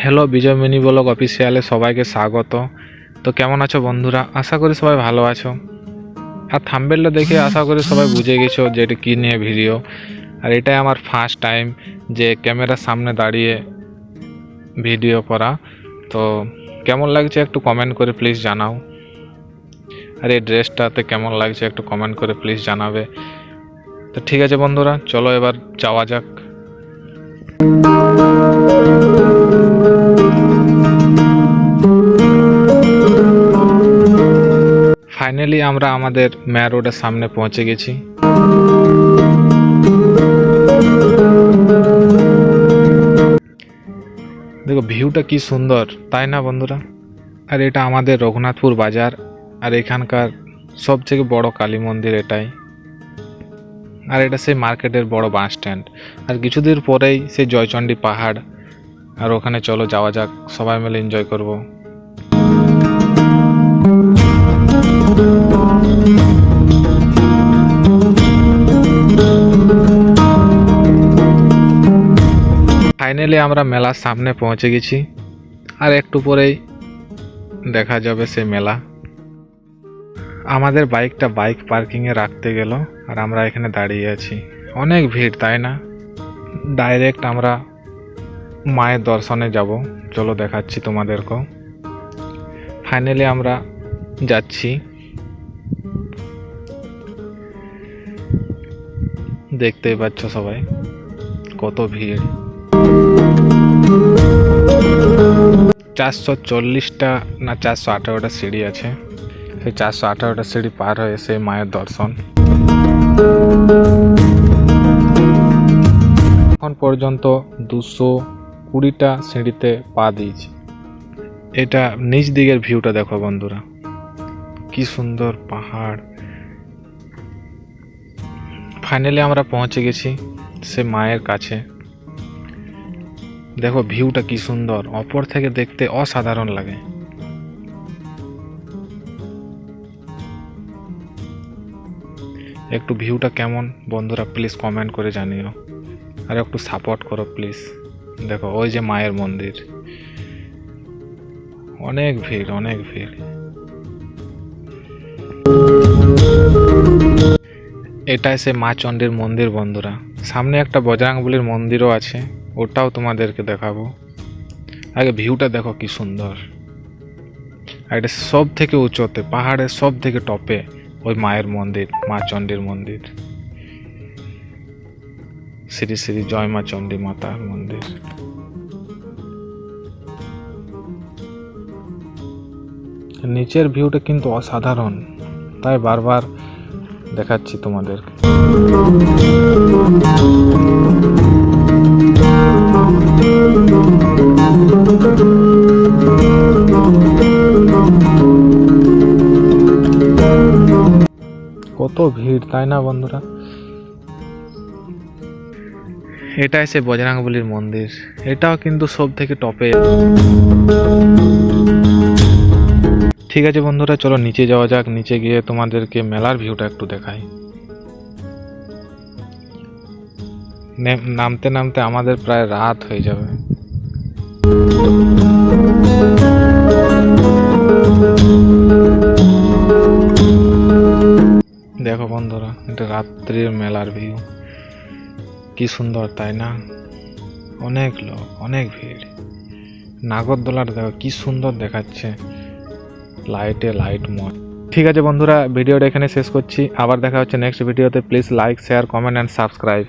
Hello বিজয় mini blog অফিসিয়ালে সবাইকে স্বাগত। তো কেমন আছো বন্ধুরা? আশা করি সবাই ভালো আছো। আর থাম্বেলটা দেখে আশা করি সবাই বুঝে গেছো যে এটা কী নিয়ে ভিডিও। আর এটাই আমার ফার্স্ট টাইম যে ক্যামেরার সামনে দাঁড়িয়ে ভিডিও করা। তো কেমন লাগছে একটু কমেন্ট করে প্লিজ জানাও। আর এই ড্রেসটাতে কেমন লাগছে একটু কমেন্ট করে প্লিজ জানাবে। তো ঠিক আছে বন্ধুরা, চলো এবার যাওয়া যাক। ফাইনালি আমরা আমাদের ম্যা রোডের সামনে পৌঁছে গেছি। দেখো ভিউটা কি সুন্দর, তাই না বন্ধুরা? আর এটা আমাদের রঘুনাথপুর বাজার, আর এখানকার সবথেকে বড় কালী মন্দির এটাই। আর এটা সেই মার্কেটের বড় বাস স্ট্যান্ড আর কিছুদিন পরেই সেই জয়চণ্ডী পাহাড়, আর ওখানে চলো, যাওয়া যাক, সবাই মিলে এনজয় করব। ফাইনালি আমরা মেলার সামনে পৌঁছে গেছি। আর একটু পরেই দেখা যাবে সেই মেলা। আমাদের বাইকটা বাইক পার্কিংয়ে রাখতে গেল আর আমরা এখানে দাঁড়িয়ে আছি। অনেক ভিড়, তাই না? ডাইরেক্ট আমরা মায়ের দর্শনে যাব। চলো দেখাচ্ছি তোমাদেরকেও। ফাইনালি আমরা যাচ্ছি। দেখতেই পাচ্ছ সবাই। কত ভিড়। চারশো চল্লিশটা না চারশো আঠারোটা সিঁড়ি আছে। সেই চারশো আঠারোটা সিঁড়ি পার হয়ে সেই মায়ের দর্শন। এখন পর্যন্ত দুশো কুড়িটা সিঁড়িতে পা দিয়েছি। এটা নিচ দিকের ভিউটা দেখো বন্ধুরা। কি সুন্দর পাহাড়। ফাইনালি আমরা পৌঁছে গেছি সে মায়ের কাছে। দেখো ভিউটা কি সুন্দর, অপর থেকে দেখতে অসাধারণ লাগে। একটু ভিউটা কেমন? বন্ধুরা প্লিজ কমেন্ট করে জানিও। আর একটু সাপোর্ট করো প্লিজ দেখো, ওই যে মায়ের মন্দির। অনেক ভিড় অনেক ভিড়। এটাই সে মা চণ্ডীর মন্দির বন্ধুরা। সামনে একটা বজরাঙ্গবলির মন্দিরও আছে, ওটাও তোমাদেরকে দেখাবো। আগে ভিউটা দেখো কি সুন্দর। আর এটা সব থেকে উঁচুতে পাহাড়ের সব থেকে টপে ওই মায়ের মন্দির, মা চণ্ডীর মন্দির। শ্রী শ্রী জয় মা চণ্ডী মাতার মন্দির। নিচের ভিউটা কিন্তু অসাধারণ, তাই বারবার দেখাচ্ছি তোমাদের কত ভিড়, তাই না বন্ধুরা? এটাই সে বজরাঙ্গবলির মন্দির। এটাও কিন্তু সব থেকে টপে ঠিক আছে বন্ধুরা, চলো নিচে যাওয়া যাক, নিচে গিয়ে তোমাদেরকে মেলার ভিউটা একটু দেখাই। নামতে নামতে আমাদের প্রায় রাত হয়ে যাবে। দেখো বন্ধুরা, এটা রাত্রির মেলার ভিউ। কি সুন্দর, তাই না? অনেক লোক, অনেক ভিড়। নাগরদোলার দেখো, কি সুন্দর দেখাচ্ছে। লাইটে লাইট মন ঠিক আছে বন্ধুরা, ভিডিওটা এখানে শেষ করছি। আবার দেখা হচ্ছে নেক্সট ভিডিওতে please like share comment and subscribe